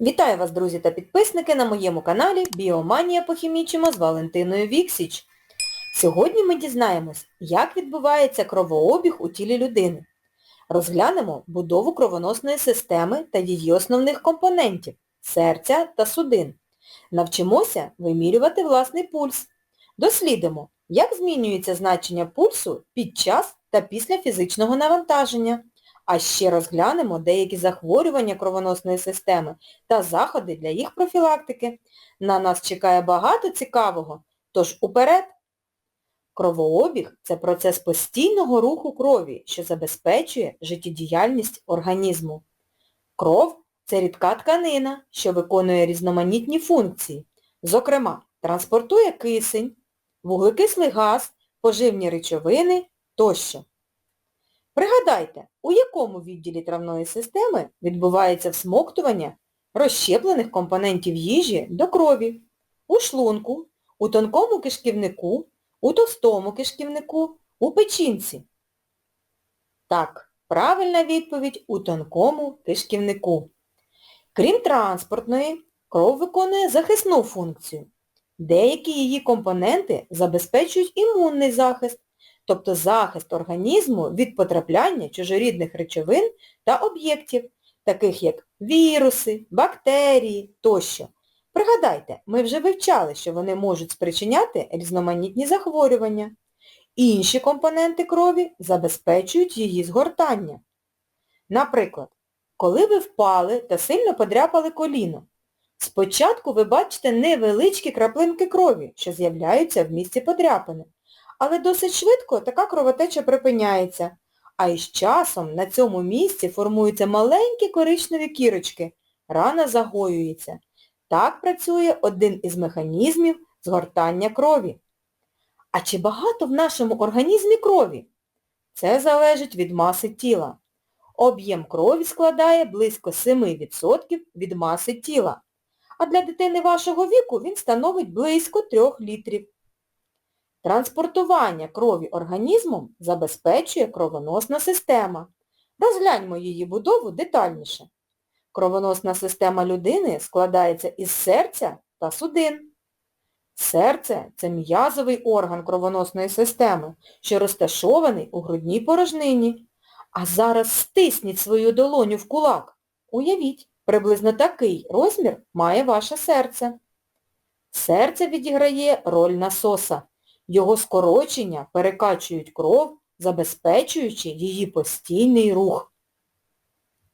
Вітаю вас, друзі та підписники на моєму каналі Біоманія похімічимо з Валентиною Віксіч. Сьогодні ми дізнаємось, як відбувається кровообіг у тілі людини. Розглянемо будову кровоносної системи та її основних компонентів – серця та судин. Навчимося вимірювати власний пульс. Дослідимо, як змінюється значення пульсу під час та після фізичного навантаження. А ще розглянемо деякі захворювання кровоносної системи та заходи для їх профілактики. На нас чекає багато цікавого, тож уперед! Кровообіг – це процес постійного руху крові, що забезпечує життєдіяльність організму. Кров – це рідка тканина, що виконує різноманітні функції. Зокрема, транспортує кисень, вуглекислий газ, поживні речовини тощо. Пригадайте, у якому відділі травної системи відбувається всмоктування розщеплених компонентів їжі до крові? У шлунку, у тонкому кишківнику, у товстому кишківнику, у печінці. Так, правильна відповідь у тонкому кишківнику. Крім транспортної, кров виконує захисну функцію. Деякі її компоненти забезпечують імунний захист, тобто захист організму від потрапляння чужорідних речовин та об'єктів, таких як віруси, бактерії тощо. Пригадайте, ми вже вивчали, що вони можуть спричиняти різноманітні захворювання. Інші компоненти крові забезпечують її згортання. Наприклад, коли ви впали та сильно подряпали коліно, спочатку ви бачите невеличкі краплинки крові, що з'являються в місці подряпини, але досить швидко така кровотеча припиняється, а із часом на цьому місці формуються маленькі коричневі кірочки, рана загоюється. Так працює один із механізмів згортання крові. А чи багато в нашому організмі крові? Це залежить від маси тіла. Об'єм крові складає близько 7% від маси тіла. А для дитини вашого віку він становить близько 3 літрів. Транспортування крові організмом забезпечує кровоносна система. Розгляньмо її будову детальніше. Кровоносна система людини складається із серця та судин. Серце – це м'язовий орган кровоносної системи, що розташований у грудній порожнині. А зараз стисніть свою долоню в кулак. Уявіть, приблизно такий розмір має ваше серце. Серце відіграє роль насоса. Його скорочення перекачують кров, забезпечуючи її постійний рух.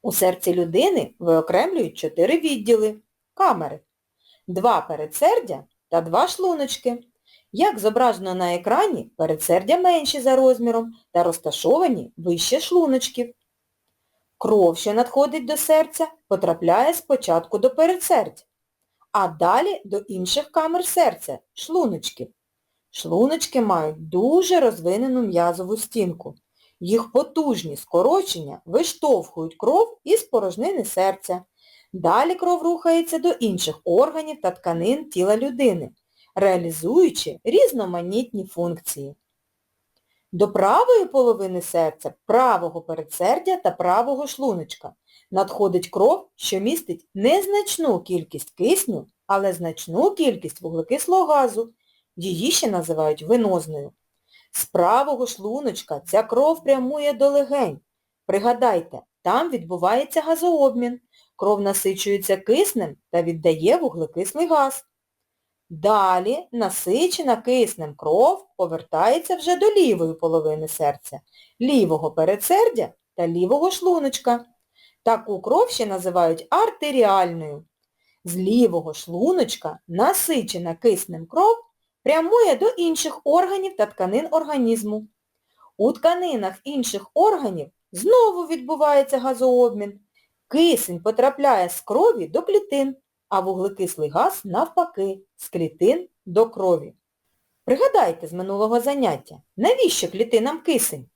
У серці людини виокремлюють чотири відділи – камери, два передсердя та два шлуночки. Як зображено на екрані, передсердя менші за розміром та розташовані вище шлуночків. Кров, що надходить до серця, потрапляє спочатку до передсердя, а далі до інших камер серця – шлуночків. Шлуночки мають дуже розвинену м'язову стінку. Їх потужні скорочення виштовхують кров із порожнини серця. Далі кров рухається до інших органів та тканин тіла людини, реалізуючи різноманітні функції. До правої половини серця, правого передсердя та правого шлуночка надходить кров, що містить незначну кількість кисню, але значну кількість вуглекислого газу. Її ще називають венозною. З правого шлуночка ця кров прямує до легень. Пригадайте, там відбувається газообмін. Кров насичується киснем та віддає вуглекислий газ. Далі насичена киснем кров повертається вже до лівої половини серця, лівого передсердя та лівого шлуночка. Таку кров ще називають артеріальною. З лівого шлуночка насичена киснем кров прямує до інших органів та тканин організму. У тканинах інших органів знову відбувається газообмін. Кисень потрапляє з крові до клітин, а вуглекислий газ навпаки, з клітин до крові. Пригадайте з минулого заняття, навіщо клітинам кисень?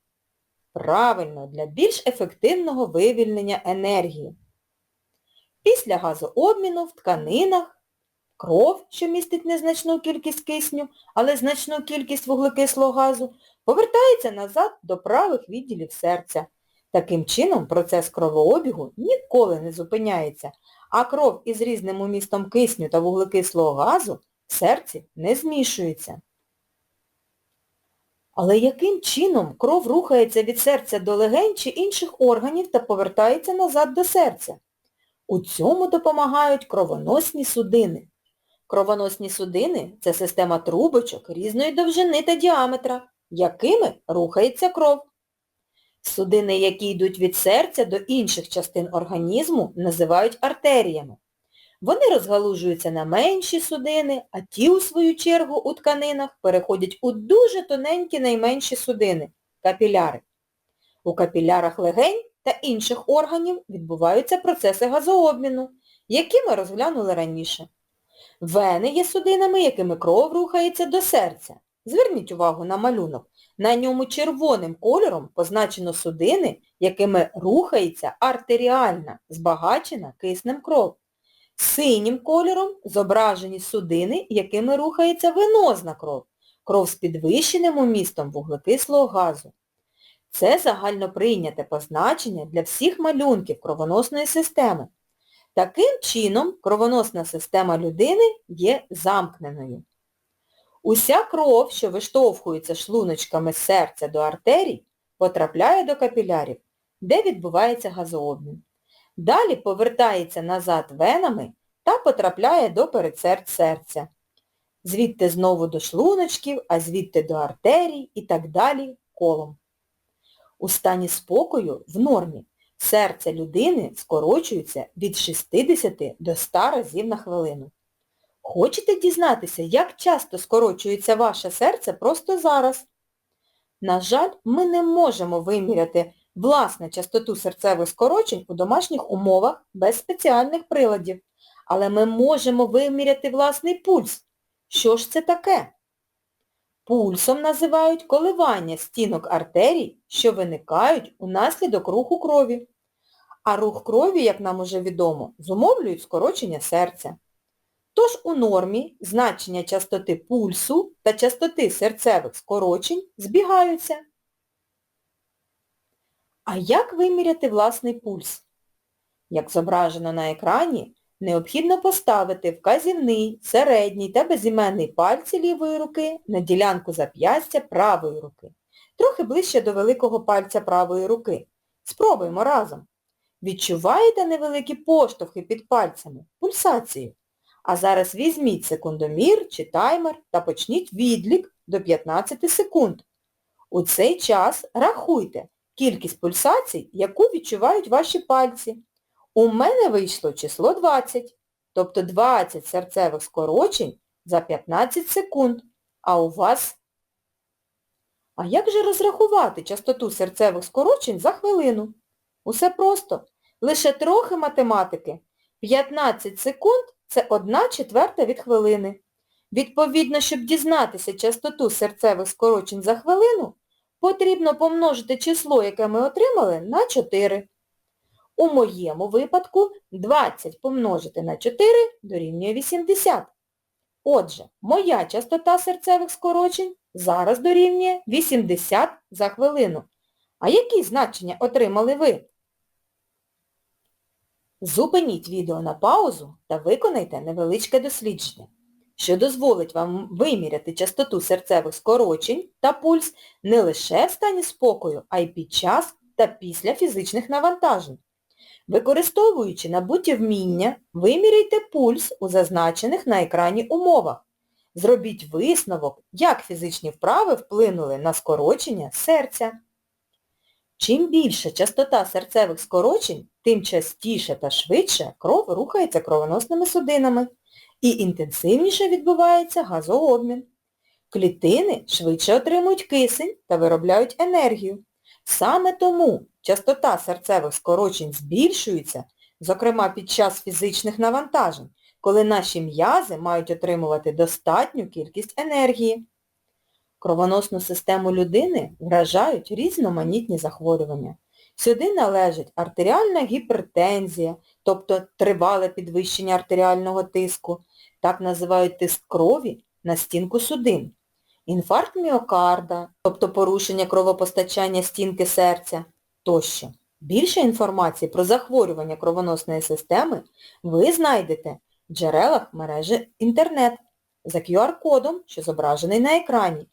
Правильно, для більш ефективного вивільнення енергії. Після газообміну в тканинах кров, що містить незначну кількість кисню, але значну кількість вуглекислого газу, повертається назад до правих відділів серця. Таким чином, процес кровообігу ніколи не зупиняється, а кров із різним умістом кисню та вуглекислого газу в серці не змішується. Але яким чином кров рухається від серця до легень чи інших органів та повертається назад до серця? У цьому допомагають кровоносні судини. Кровоносні судини – це система трубочок різної довжини та діаметра, якими рухається кров. Судини, які йдуть від серця до інших частин організму, називають артеріями. Вони розгалужуються на менші судини, а ті, у свою чергу, у тканинах переходять у дуже тоненькі найменші судини – капіляри. У капілярах легень та інших органів відбуваються процеси газообміну, які ми розглянули раніше. Вени є судинами, якими кров рухається до серця. Зверніть увагу на малюнок. На ньому червоним кольором позначено судини, якими рухається артеріальна, збагачена киснем кров. Синім кольором зображені судини, якими рухається венозна кров, кров з підвищеним умістом вуглекислого газу. Це загальноприйняте позначення для всіх малюнків кровоносної системи. Таким чином, кровоносна система людини є замкненою. Уся кров, що виштовхується шлуночками з серця до артерій, потрапляє до капілярів, де відбувається газообмін. Далі повертається назад венами та потрапляє до передсердь серця. Звідти знову до шлуночків, а звідти до артерій і так далі колом. У стані спокою в нормі серце людини скорочується від 60 до 100 разів на хвилину. Хочете дізнатися, як часто скорочується ваше серце просто зараз? На жаль, ми не можемо виміряти власне частоту серцевих скорочень у домашніх умовах без спеціальних приладів, але ми можемо виміряти власний пульс. Що ж це таке? Пульсом називають коливання стінок артерій, що виникають унаслідок руху крові. А рух крові, як нам уже відомо, зумовлюють скорочення серця. Тож у нормі значення частоти пульсу та частоти серцевих скорочень збігаються. А як виміряти власний пульс? Як зображено на екрані, необхідно поставити вказівний, середній та безіменний пальці лівої руки на ділянку зап'ястя правої руки, трохи ближче до великого пальця правої руки. Спробуємо разом. Відчуваєте невеликі поштовхи під пальцями, пульсацію? А зараз візьміть секундомір чи таймер та почніть відлік до 15 секунд. У цей час рахуйте кількість пульсацій, яку відчувають ваші пальці. У мене вийшло число 20, тобто 20 серцевих скорочень за 15 секунд. А у вас? А як же розрахувати частоту серцевих скорочень за хвилину? Усе просто. Лише трохи математики. 15 секунд це 1 четверта від хвилини. Відповідно, щоб дізнатися частоту серцевих скорочень за хвилину, потрібно помножити число, яке ми отримали, на 4. У моєму випадку 20 помножити на 4 дорівнює 80. Отже, моя частота серцевих скорочень зараз дорівнює 80 за хвилину. А які значення отримали ви? Зупиніть відео на паузу та виконайте невеличке дослідження, що дозволить вам виміряти частоту серцевих скорочень та пульс не лише в стані спокою, а й під час та після фізичних навантажень. Використовуючи набуті вміння, виміряйте пульс у зазначених на екрані умовах. Зробіть висновок, як фізичні вправи вплинули на скорочення серця. Чим більша частота серцевих скорочень, тим частіше та швидше кров рухається кровоносними судинами і інтенсивніше відбувається газообмін. Клітини швидше отримують кисень та виробляють енергію. Саме тому частота серцевих скорочень збільшується, зокрема під час фізичних навантажень, коли наші м'язи мають отримувати достатню кількість енергії. Кровоносну систему людини вражають різноманітні захворювання. Сюди належать артеріальна гіпертензія, тобто тривале підвищення артеріального тиску, так називають тиск крові на стінку судин, інфаркт міокарда, тобто порушення кровопостачання стінки серця тощо. Більше інформації про захворювання кровоносної системи ви знайдете в джерелах мережі інтернет за QR-кодом, що зображений на екрані.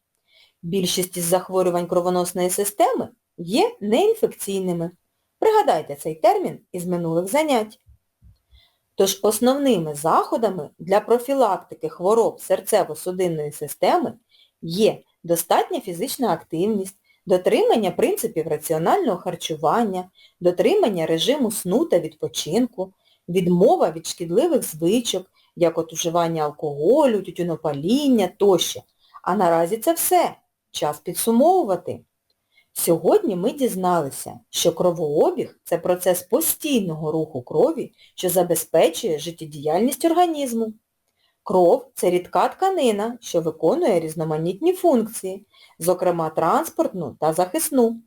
Більшість із захворювань кровоносної системи є неінфекційними. Пригадайте цей термін із минулих занять. Тож основними заходами для профілактики хвороб серцево-судинної системи є достатня фізична активність, дотримання принципів раціонального харчування, дотримання режиму сну та відпочинку, відмова від шкідливих звичок, як от уживання алкоголю, тютюнопаління тощо. А наразі це все. Час підсумовувати. Сьогодні ми дізналися, що кровообіг – це процес постійного руху крові, що забезпечує життєдіяльність організму. Кров – це рідка тканина, що виконує різноманітні функції, зокрема транспортну та захисну.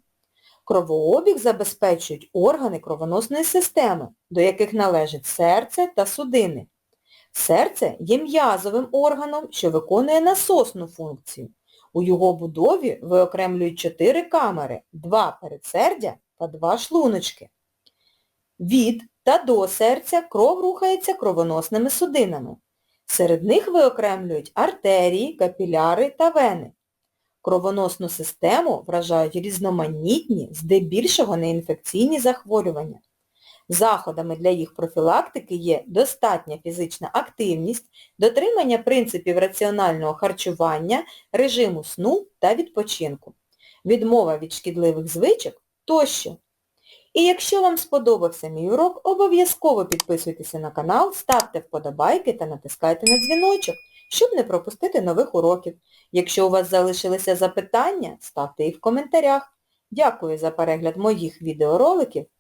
Кровообіг забезпечують органи кровоносної системи, до яких належать серце та судини. Серце є м'язовим органом, що виконує насосну функцію. У його будові виокремлюють чотири камери, два передсердя та два шлуночки. Від та до серця кров рухається кровоносними судинами. Серед них виокремлюють артерії, капіляри та вени. Кровоносну систему вражають різноманітні, здебільшого неінфекційні захворювання. Заходами для їх профілактики є достатня фізична активність, дотримання принципів раціонального харчування, режиму сну та відпочинку, відмова від шкідливих звичок тощо. І якщо вам сподобався мій урок, обов'язково підписуйтеся на канал, ставте вподобайки та натискайте на дзвіночок, щоб не пропустити нових уроків. Якщо у вас залишилися запитання, ставте їх в коментарях. Дякую за перегляд моїх відеороликів.